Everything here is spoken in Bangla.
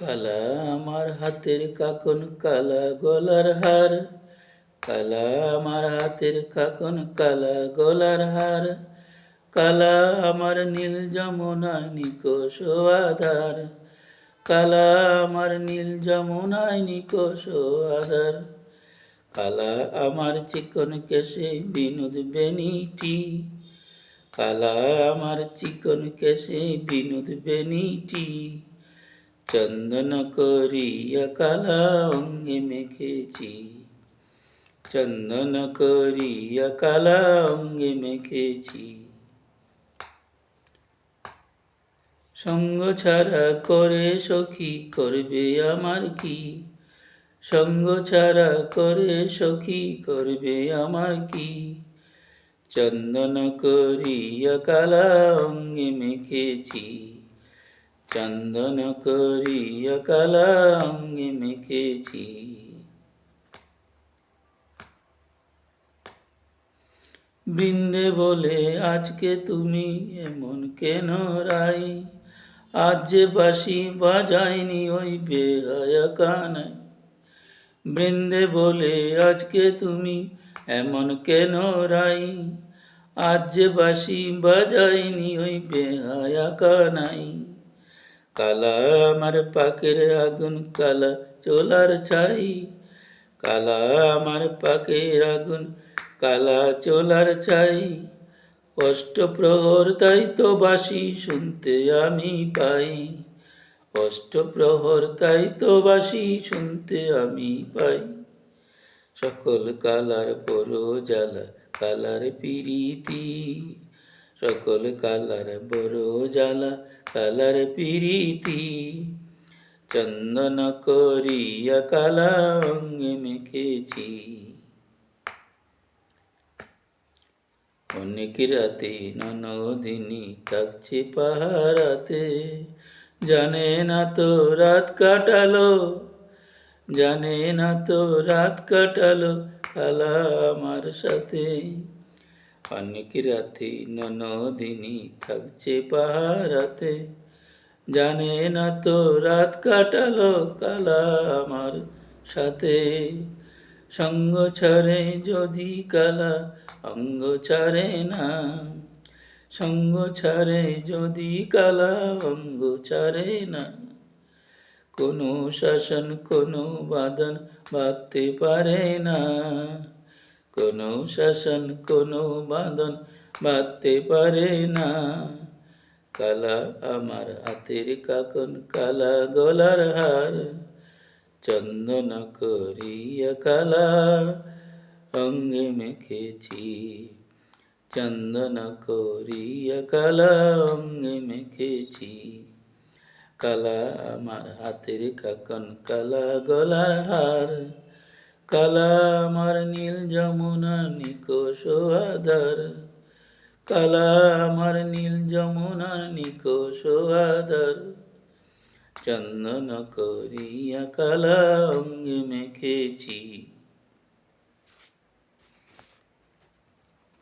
কালা আমার হাতের কাকন কালা গলার হার। কালা আমার হাতের কাকন কালা গলার হার। কালা আমার নীল যমুনা নিকোষ আধার। কালা আমার নীল যমুনায় নিকোষ আধার। কালা আমার চিকন কেশে বিনোদ বেনিটি। কালা আমার চিকন কেশে বিনোদ বেনিটি। চন্দন করিয়া কালা অঙ্গে মেখেছি। চন্দন করিয়া কালা অঙ্গে মেখেছি। সঙ্গ ছাড়া করে সখী করবে আমার কি? সঙ্গ ছাড়া করে সখী করবে আমার কি? চন্দন করিয়া কালা অঙ্গে মেখেছি। চন্দন করিয়া কালা অঙ্গে মেখেছি বৃন্দে বলে, আজকে তুমি এমন কেন রাই? আজ যে বাসি বাজায়নি ওই বেহায়া কানাই। বৃন্দে বলে, আজকে তুমি এমন কেন রাই? আজ যে বাসি বাজায়নি ওই বেহায়া কানাই। কালা আমার পাকের আগুন, কালা চোলার ছাই। কালা আমার পাকের আগুন, কালা চোলার ছাই। অষ্টপ্রহর তাই তো বাসি শুনতে আমি পাই। অষ্টপ্রহর তাই তো বাসি শুনতে আমি পাই। সকল কালার বড় জ্বালা, কালার পিরিতি। সকল কালার বড় জ্বালা, কালার পিরিতি। চন্দন করিয়া কালা অঙ্গে মেখেছি। অনেক রাতে ননদিনী থাকছে পাহারাতে। জানে না তো রাত কাটালো, জানে না তো রাত কাটালো কালা আমার সাথে। অনেক রাতে ননদিনী থাকছে পাহারাতে। জানে না তো রাত কাটালো কালা আমার সাথে। সঙ্গ ছাড়ে যদি কালা, অঙ্গ ছাড়ে না। সঙ্গ ছাড়ে যদি কালা, অঙ্গ ছাড়ে না। কোনো শাসন, কোনো বাদন ভাবতে পারে না। কোনো শাসন, কোনো বাঁধন বাঁধতে পারে না। কালা আমার হাতের কাকন, কালা গলার হার। চন্দন করিয়া কালা অঙ্গে মেখেছি। চন্দন করিয়া কালা অঙ্গে মেখেছি। কালা আমার হাতের কাকন, কালা গলার হার। কালা আমার নীল যমুনা নিকোষ আধার। কালা আমার নীল যমুনা নিকোষ আধার। চন্দন করিয়া কালা অঙ্গে মেখেছি।